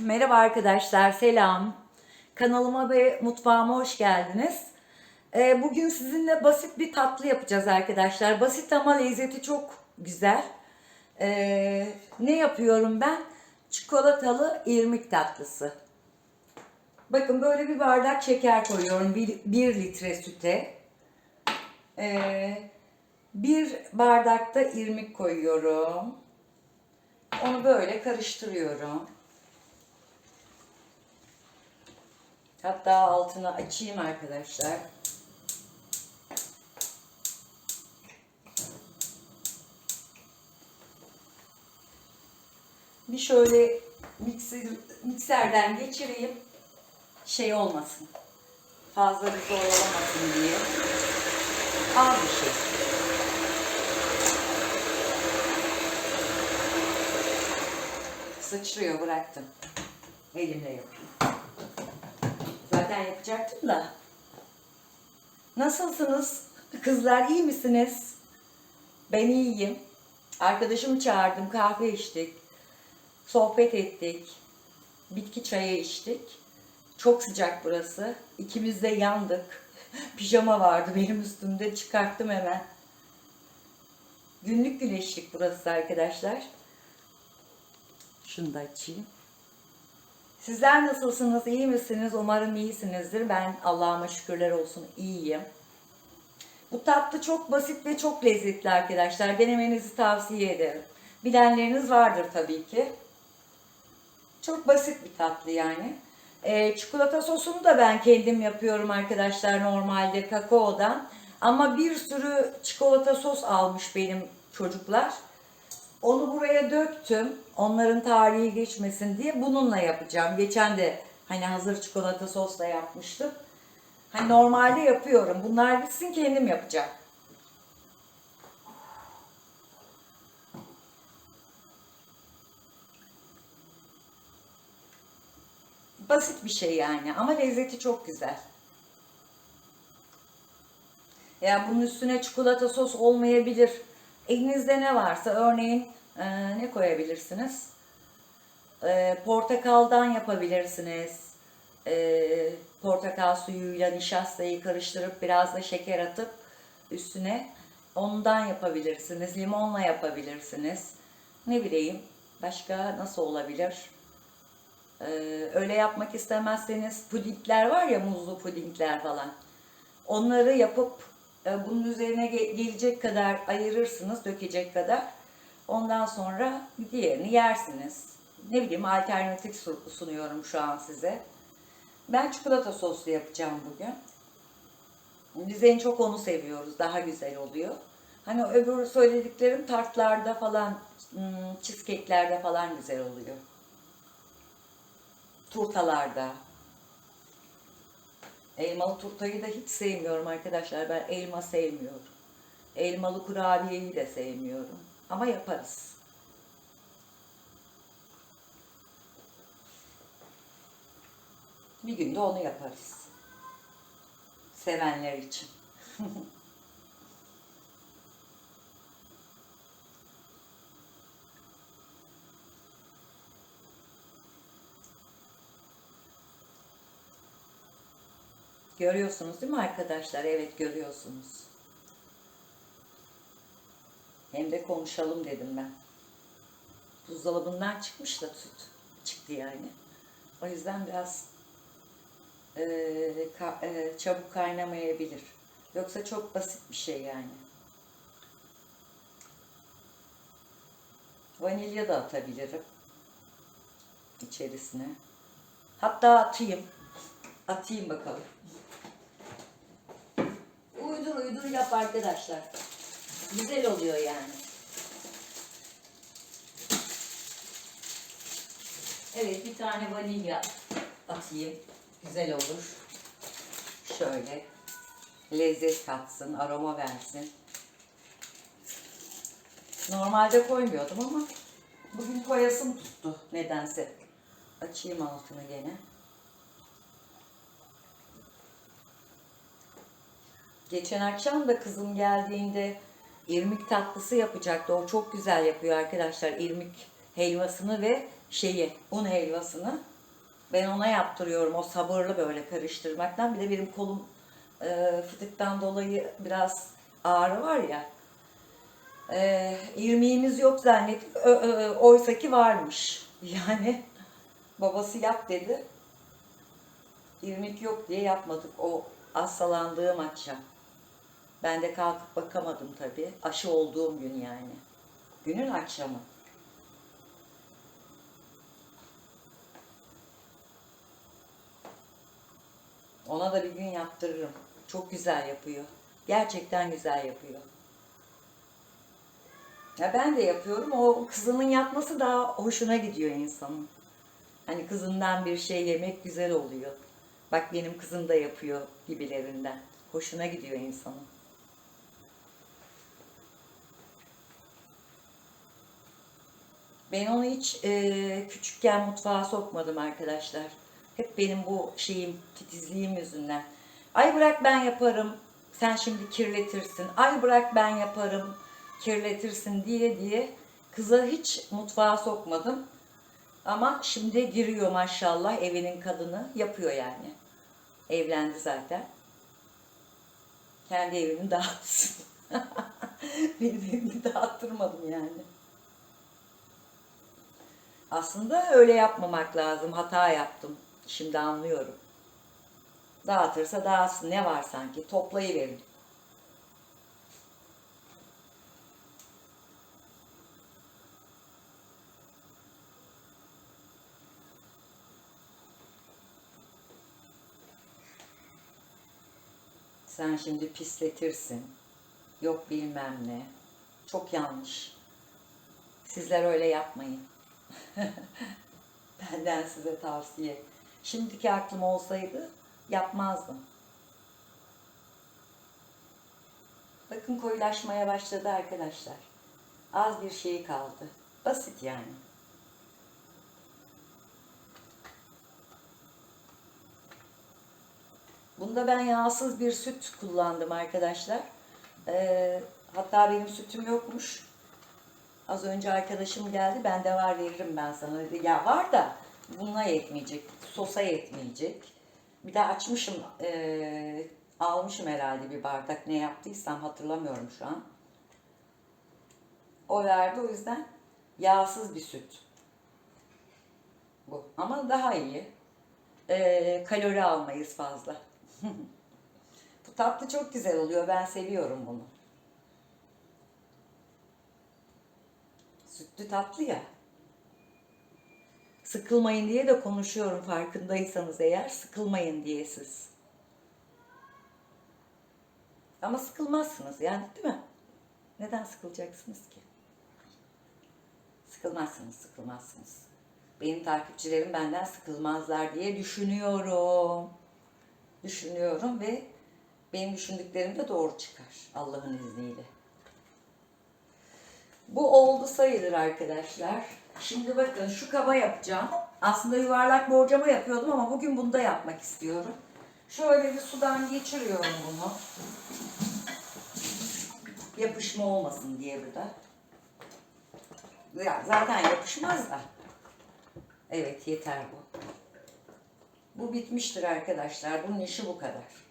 Merhaba arkadaşlar, selam. Kanalıma ve mutfağıma hoş geldiniz. Ee, bugün sizinle basit bir tatlı yapacağız arkadaşlar. Basit ama lezzeti çok güzel. Ee, ne yapıyorum ben? Çikolatalı irmik tatlısı. Bakın böyle bir bardak şeker koyuyorum. 1 litre süte. Ee, bir bardakta irmik koyuyorum. Onu böyle karıştırıyorum. Hatta altını açayım arkadaşlar. Bir şöyle mikser, mikserden geçireyim. Şey olmasın. Fazla bir zorlamasın diye. Az bir şey. Sıçrıyor bıraktım. Elimle yapayım. Yapacaktım da. Nasılsınız? Kızlar iyi misiniz? Ben iyiyim. Arkadaşımı çağırdım, kahve içtik. Sohbet ettik. Bitki çayı içtik. Çok sıcak burası. İkimiz de yandık. Pijama vardı benim üstümde. Çıkarttım hemen. Günlük güneşlik burası arkadaşlar. Şunu da açayım. Sizler nasılsınız? İyi misiniz? Umarım iyisinizdir. Ben Allah'ıma şükürler olsun iyiyim. Bu tatlı çok basit ve çok lezzetli arkadaşlar. Denemenizi tavsiye ederim. Bilenleriniz vardır tabii ki. Çok basit bir tatlı yani. Ee, çikolata sosunu da ben kendim yapıyorum arkadaşlar normalde kakaodan. Ama bir sürü çikolata sos almış benim çocuklar. Onu buraya döktüm. Onların tarihi geçmesin diye bununla yapacağım. Geçen de hani hazır çikolata sosla yapmıştım. Hani normalde yapıyorum. Bunlar bitsin kendim yapacağım. Basit bir şey yani ama lezzeti çok güzel. Ya bunun üstüne çikolata sos olmayabilir. Elinizde ne varsa örneğin e, ne koyabilirsiniz? E, portakaldan yapabilirsiniz. E, portakal suyuyla nişastayı karıştırıp biraz da şeker atıp üstüne ondan yapabilirsiniz. Limonla yapabilirsiniz. Ne bileyim başka nasıl olabilir? E, öyle yapmak istemezseniz pudingler var ya muzlu pudingler falan. Onları yapıp e, bunun üzerine ge- gelecek kadar ayırırsınız, dökecek kadar. Ondan sonra diğerini yersiniz. Ne bileyim alternatif su- sunuyorum şu an size. Ben çikolata soslu yapacağım bugün. Biz en çok onu seviyoruz. Daha güzel oluyor. Hani öbür söylediklerim tartlarda falan, hmm, cheesecake'lerde falan güzel oluyor. Turtalarda. Elmalı turtayı da hiç sevmiyorum arkadaşlar. Ben elma sevmiyorum. Elmalı kurabiyeyi de sevmiyorum. Ama yaparız. Bir günde onu yaparız. Sevenler için. Görüyorsunuz değil mi arkadaşlar? Evet görüyorsunuz. Hem de konuşalım dedim ben. Buzdolabından çıkmış da süt çıktı yani. O yüzden biraz e, ka- e, çabuk kaynamayabilir. Yoksa çok basit bir şey yani. Vanilya da atabilirim içerisine. Hatta atayım. Atayım bakalım. Uydur uydur yap arkadaşlar. Güzel oluyor yani. Evet bir tane vanilya atayım. Güzel olur. Şöyle. Lezzet katsın, aroma versin. Normalde koymuyordum ama bugün koyasım tuttu nedense. Açayım altını gene. Geçen akşam da kızım geldiğinde irmik tatlısı yapacaktı. O çok güzel yapıyor arkadaşlar. İrmik helvasını ve şeyi, un helvasını. Ben ona yaptırıyorum o sabırlı böyle karıştırmaktan. Bir de benim kolum e, fıtıktan dolayı biraz ağrı var ya. E, irmiğimiz yok oysa ki varmış. Yani babası yap dedi. İrmik yok diye yapmadık o hastalandığım akşam. Ben de kalkıp bakamadım tabii. Aşı olduğum gün yani. Günün akşamı. Ona da bir gün yaptırırım. Çok güzel yapıyor. Gerçekten güzel yapıyor. Ya ben de yapıyorum. O kızının yapması daha hoşuna gidiyor insanın. Hani kızından bir şey yemek güzel oluyor. Bak benim kızım da yapıyor gibilerinden. Hoşuna gidiyor insanın. Ben onu hiç e, küçükken mutfağa sokmadım arkadaşlar. Hep benim bu şeyim, titizliğim yüzünden. Ay bırak ben yaparım, sen şimdi kirletirsin. Ay bırak ben yaparım, kirletirsin diye diye kıza hiç mutfağa sokmadım. Ama şimdi giriyor maşallah evinin kadını. Yapıyor yani. Evlendi zaten. Kendi evini dağıtsın. Benim evimi dağıttırmadım yani. Aslında öyle yapmamak lazım. Hata yaptım. Şimdi anlıyorum. Dağıtırsa dağıtsın. Ne var sanki? Toplayıverin. Sen şimdi pisletirsin. Yok bilmem ne. Çok yanlış. Sizler öyle yapmayın. Benden size tavsiye. Şimdiki aklım olsaydı yapmazdım. Bakın koyulaşmaya başladı arkadaşlar. Az bir şey kaldı. Basit yani. Bunda ben yağsız bir süt kullandım arkadaşlar. Ee, hatta benim sütüm yokmuş. Az önce arkadaşım geldi. Bende var veririm ben sana dedi. Ya var da buna yetmeyecek. Sosa yetmeyecek. Bir de açmışım. ee, almışım herhalde bir bardak. Ne yaptıysam hatırlamıyorum şu an. O verdi o yüzden yağsız bir süt. Bu. Ama daha iyi. Ee, kalori almayız fazla. Bu tatlı çok güzel oluyor. Ben seviyorum bunu. Sütlü tatlı ya. Sıkılmayın diye de konuşuyorum farkındaysanız eğer. Sıkılmayın diye siz. Ama sıkılmazsınız yani değil mi? Neden sıkılacaksınız ki? Sıkılmazsınız, sıkılmazsınız. Benim takipçilerim benden sıkılmazlar diye düşünüyorum. Düşünüyorum ve benim düşündüklerim de doğru çıkar Allah'ın izniyle. Bu oldu sayılır arkadaşlar. Şimdi bakın şu kaba yapacağım. Aslında yuvarlak borcama yapıyordum ama bugün bunda yapmak istiyorum. Şöyle bir sudan geçiriyorum bunu. Yapışma olmasın diye burada. Ya zaten yapışmaz da. Evet yeter bu. Bu bitmiştir arkadaşlar. Bunun işi bu kadar.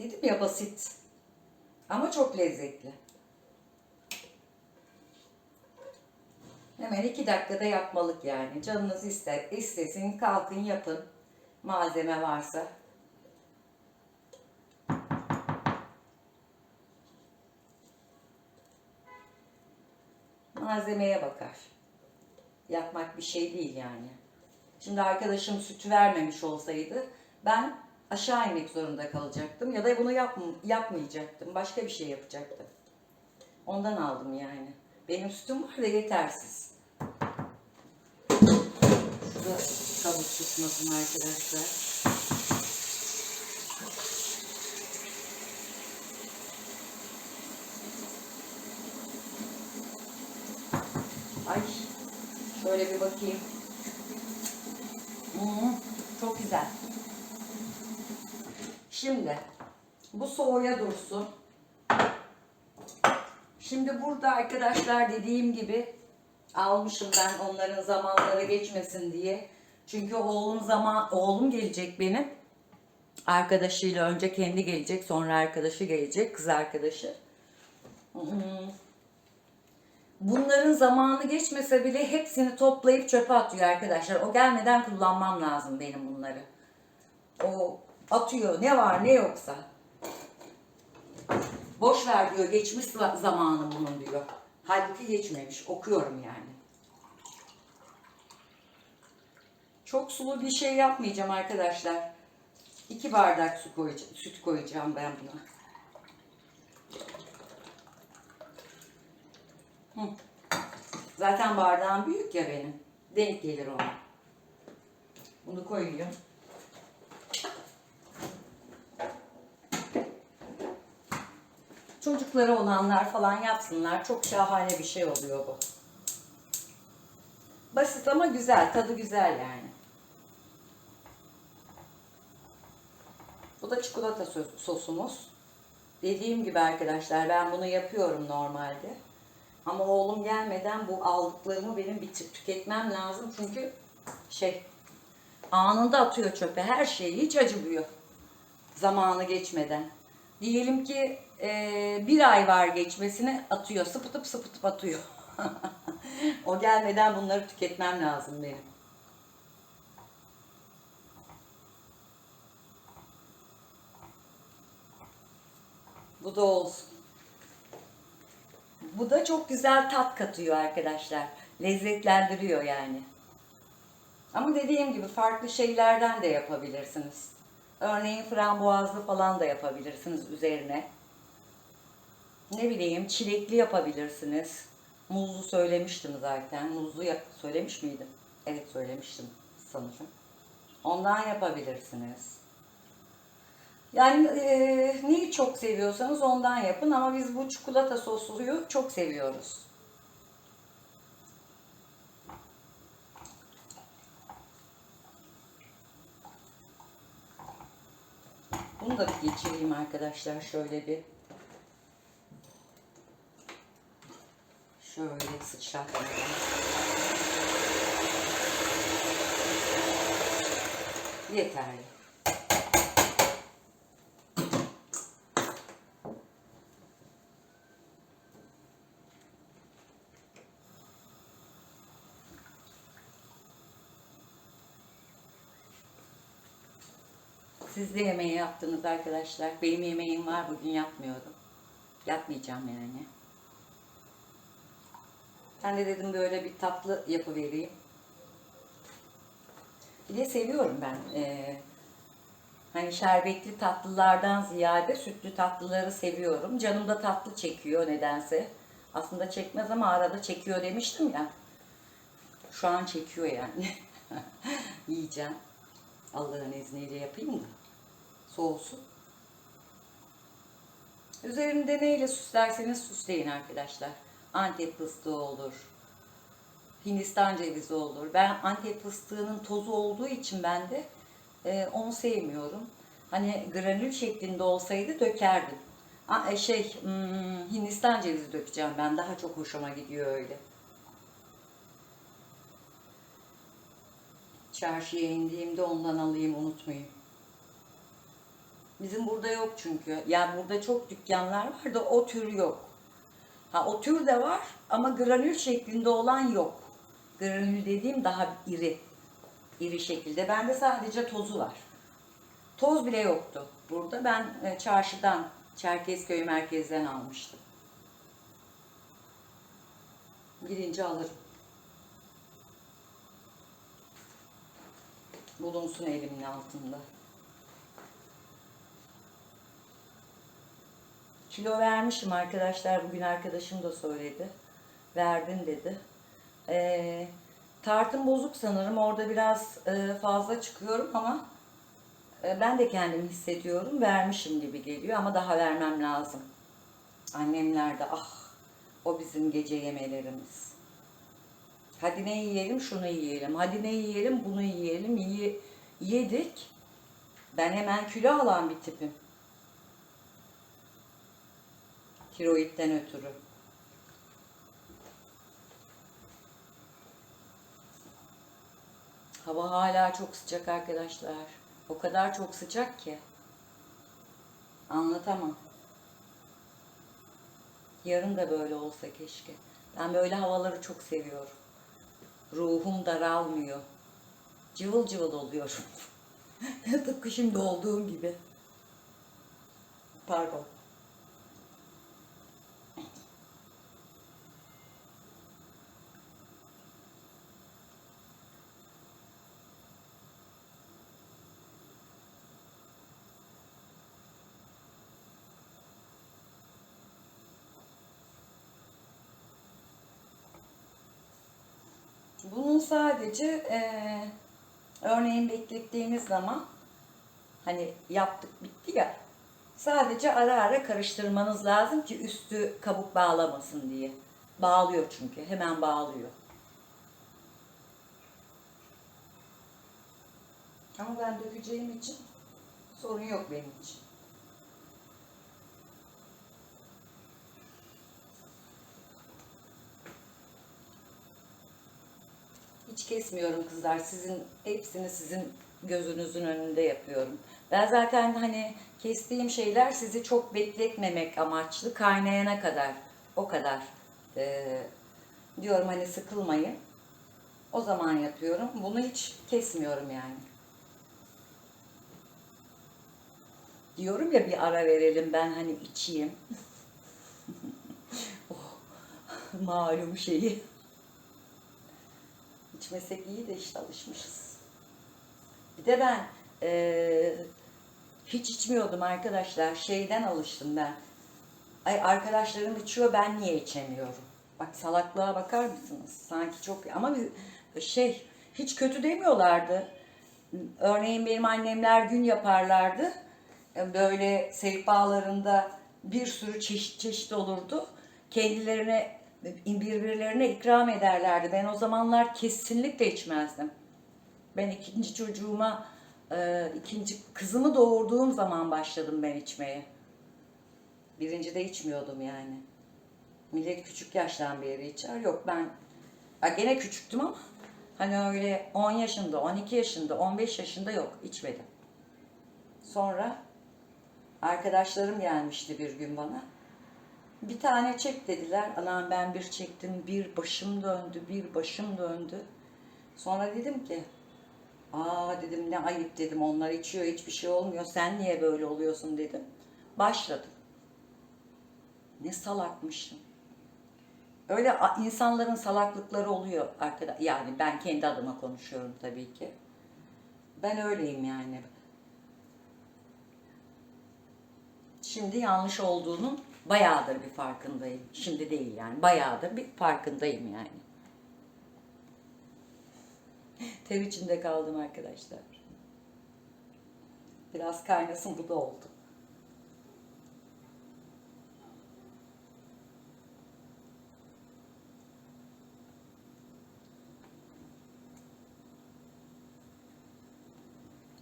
Dedim ya basit. Ama çok lezzetli. Hemen iki dakikada yapmalık yani. Canınız ister, istesin kalkın yapın. Malzeme varsa. Malzemeye bakar. Yapmak bir şey değil yani. Şimdi arkadaşım sütü vermemiş olsaydı ben aşağı inmek zorunda kalacaktım ya da bunu yap, yapmayacaktım. Başka bir şey yapacaktım. Ondan aldım yani. Benim sütüm var da yetersiz. Şurada kabuk tutmasın arkadaşlar. Ay şöyle bir bakayım. Hmm, çok güzel. Şimdi bu soğuya dursun. Şimdi burada arkadaşlar dediğim gibi almışım ben onların zamanları geçmesin diye. Çünkü oğlum zaman oğlum gelecek benim. Arkadaşıyla önce kendi gelecek, sonra arkadaşı gelecek, kız arkadaşı. Bunların zamanı geçmese bile hepsini toplayıp çöpe atıyor arkadaşlar. O gelmeden kullanmam lazım benim bunları. O atıyor ne var ne yoksa. Boş ver diyor geçmiş za- zamanı bunun diyor. Halbuki geçmemiş okuyorum yani. Çok sulu bir şey yapmayacağım arkadaşlar. İki bardak su koyacağım, süt koyacağım ben buna. Hı. Zaten bardağım büyük ya benim. Denk gelir ona. Bunu koyuyorum. Çocukları olanlar falan yapsınlar. Çok şahane bir şey oluyor bu. Basit ama güzel. Tadı güzel yani. Bu da çikolata sos- sosumuz. Dediğim gibi arkadaşlar ben bunu yapıyorum normalde. Ama oğlum gelmeden bu aldıklarımı benim bitirip tüketmem lazım. Çünkü şey anında atıyor çöpe her şeyi hiç acımıyor. Zamanı geçmeden. Diyelim ki eee, bir ay var geçmesine atıyor. Sıpıtıp sıpıtıp atıyor. o gelmeden bunları tüketmem lazım benim. Bu da olsun. Bu da çok güzel tat katıyor arkadaşlar. Lezzetlendiriyor yani. Ama dediğim gibi farklı şeylerden de yapabilirsiniz. Örneğin frambuazlı falan da yapabilirsiniz üzerine. Ne bileyim çilekli yapabilirsiniz. Muzlu söylemiştim zaten. Muzlu söylemiş miydim? Evet söylemiştim sanırım. Ondan yapabilirsiniz. Yani eee neyi çok seviyorsanız ondan yapın ama biz bu çikolata sosluyu çok seviyoruz. Bunu da bir geçireyim arkadaşlar şöyle bir. Şöyle sıçratmayalım. Yeterli. Siz de yemeği yaptınız arkadaşlar. Benim yemeğim var bugün yapmıyorum. Yapmayacağım yani. Ben de dedim böyle bir tatlı yapıvereyim. Bir de seviyorum ben. Ee, hani şerbetli tatlılardan ziyade sütlü tatlıları seviyorum. Canım da tatlı çekiyor nedense. Aslında çekmez ama arada çekiyor demiştim ya. Şu an çekiyor yani. Yiyeceğim. Allah'ın izniyle yapayım da soğusun. Üzerinde neyle süslerseniz süsleyin arkadaşlar. Antep fıstığı olur. Hindistan cevizi olur. Ben Antep fıstığının tozu olduğu için ben de e, onu sevmiyorum. Hani granül şeklinde olsaydı dökerdim. A, e, şey hmm, Hindistan cevizi dökeceğim ben. Daha çok hoşuma gidiyor öyle. Çarşıya indiğimde ondan alayım unutmayın. Bizim burada yok çünkü. Yani burada çok dükkanlar var da o tür yok. Ha o tür de var ama granül şeklinde olan yok. Granül dediğim daha iri. iri şekilde. Bende sadece tozu var. Toz bile yoktu burada. Ben e, çarşıdan, Çerkezköy merkezden almıştım. Gidince alırım. Bulunsun elimin altında. Kilo vermişim arkadaşlar. Bugün arkadaşım da söyledi. Verdin dedi. Ee, tartım bozuk sanırım. Orada biraz e, fazla çıkıyorum ama e, ben de kendimi hissediyorum. Vermişim gibi geliyor ama daha vermem lazım. Annemler de ah o bizim gece yemelerimiz. Hadi ne yiyelim şunu yiyelim. Hadi ne yiyelim bunu yiyelim. Ye- yedik. Ben hemen kilo alan bir tipim. tiroidden ötürü. Hava hala çok sıcak arkadaşlar. O kadar çok sıcak ki. Anlatamam. Yarın da böyle olsa keşke. Ben böyle havaları çok seviyorum. Ruhum daralmıyor. Cıvıl cıvıl oluyorum. Tıpkı şimdi olduğum gibi. Pardon. Sadece eee, örneğin beklettiğimiz zaman hani yaptık bitti ya sadece ara ara karıştırmanız lazım ki üstü kabuk bağlamasın diye. Bağlıyor çünkü hemen bağlıyor. Ama ben dökeceğim için sorun yok benim için. Hiç kesmiyorum kızlar. Sizin hepsini sizin gözünüzün önünde yapıyorum. Ben zaten hani kestiğim şeyler sizi çok bekletmemek amaçlı kaynayana kadar. O kadar. Ee, diyorum hani sıkılmayın. O zaman yapıyorum. Bunu hiç kesmiyorum yani. Diyorum ya bir ara verelim ben hani içeyim. oh, malum şeyi. İçmesek iyi de işte alışmışız. Bir de ben eee, hiç içmiyordum arkadaşlar. Şeyden alıştım ben. Ay arkadaşlarım içiyor ben niye içemiyorum? Bak salaklığa bakar mısınız? Sanki çok ama bir şey hiç kötü demiyorlardı. Örneğin benim annemler gün yaparlardı. Böyle sehpalarında bir sürü çeşit çeşit olurdu. Kendilerine birbirlerine ikram ederlerdi. Ben o zamanlar kesinlikle içmezdim. Ben ikinci çocuğuma, e, ikinci kızımı doğurduğum zaman başladım ben içmeye. Birinci de içmiyordum yani. Millet küçük yaştan beri içer. Yok ben ya gene küçüktüm ama hani öyle 10 yaşında, 12 yaşında, 15 yaşında yok içmedim. Sonra arkadaşlarım gelmişti bir gün bana. Bir tane çek dediler. Anam ben bir çektim, bir başım döndü, bir başım döndü. Sonra dedim ki, aa dedim ne ayıp dedim onlar içiyor hiçbir şey olmuyor. Sen niye böyle oluyorsun dedim. Başladım. Ne salakmışım. Öyle insanların salaklıkları oluyor arkada. Yani ben kendi adıma konuşuyorum tabii ki. Ben öyleyim yani. Şimdi yanlış olduğunun bayağıdır bir farkındayım. Şimdi değil yani. Bayağıdır bir farkındayım yani. Ter içinde kaldım arkadaşlar. Biraz kaynasın da oldu.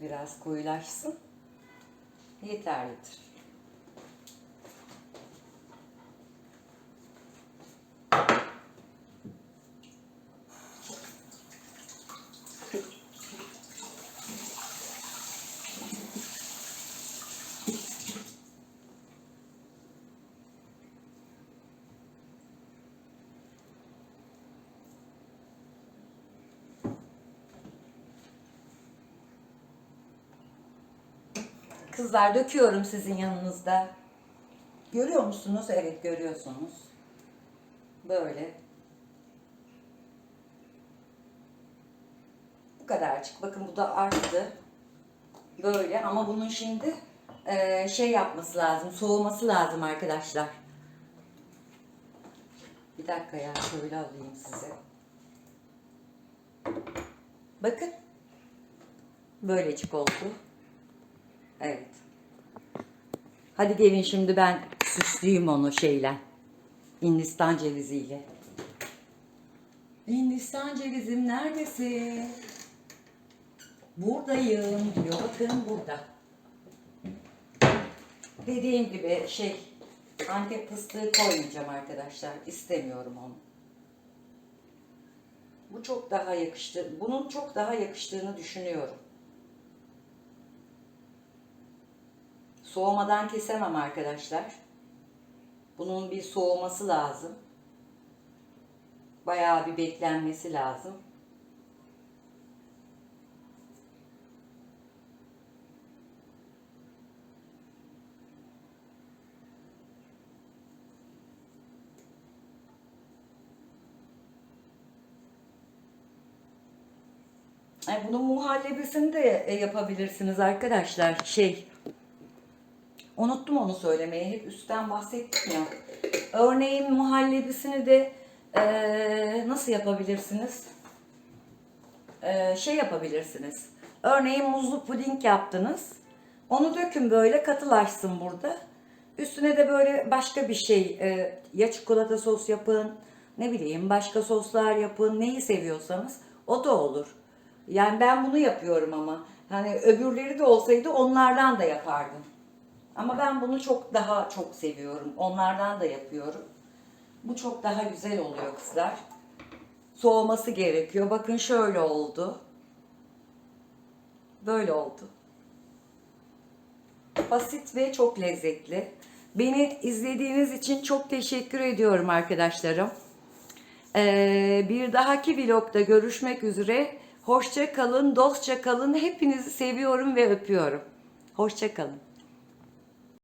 Biraz koyulaşsın. Yeterlidir. Kızlar döküyorum sizin yanınızda. Görüyor musunuz? Evet görüyorsunuz. Böyle. Bu kadarcık. Bakın bu da arttı. Böyle ama bunun şimdi eee, şey yapması lazım. Soğuması lazım arkadaşlar. Bir dakika ya şöyle alayım size. Bakın. Böylecik oldu. Evet. Hadi gelin şimdi ben süsleyeyim onu şeyle. Hindistan ceviziyle. Hindistan cevizim neredesin? Buradayım diyor. Bakın burada. Dediğim gibi şey Antep fıstığı koymayacağım arkadaşlar. İstemiyorum onu. Bu çok daha yakıştı. Bunun çok daha yakıştığını düşünüyorum. Soğumadan kesemem arkadaşlar. Bunun bir soğuması lazım. Bayağı bir beklenmesi lazım. Ay, bunun muhallebisini de e, yapabilirsiniz arkadaşlar. Şey, unuttum onu söylemeyi. Hep üstten bahsettim ya. Örneğin muhallebisini de e, nasıl yapabilirsiniz? E, şey yapabilirsiniz. Örneğin muzlu puding yaptınız. Onu dökün böyle katılaşsın burada. Üstüne de böyle başka bir şey e, ya çikolata sos yapın ne bileyim başka soslar yapın neyi seviyorsanız o da olur. Yani ben bunu yapıyorum ama hani öbürleri de olsaydı onlardan da yapardım. Ama ben bunu çok daha çok seviyorum. Onlardan da yapıyorum. Bu çok daha güzel oluyor kızlar. Soğuması gerekiyor. Bakın şöyle oldu. Böyle oldu. Basit ve çok lezzetli. Beni izlediğiniz için çok teşekkür ediyorum arkadaşlarım. Ee, bir dahaki vlogda görüşmek üzere. Hoşça kalın, dostça kalın. Hepinizi seviyorum ve öpüyorum. Hoşça kalın.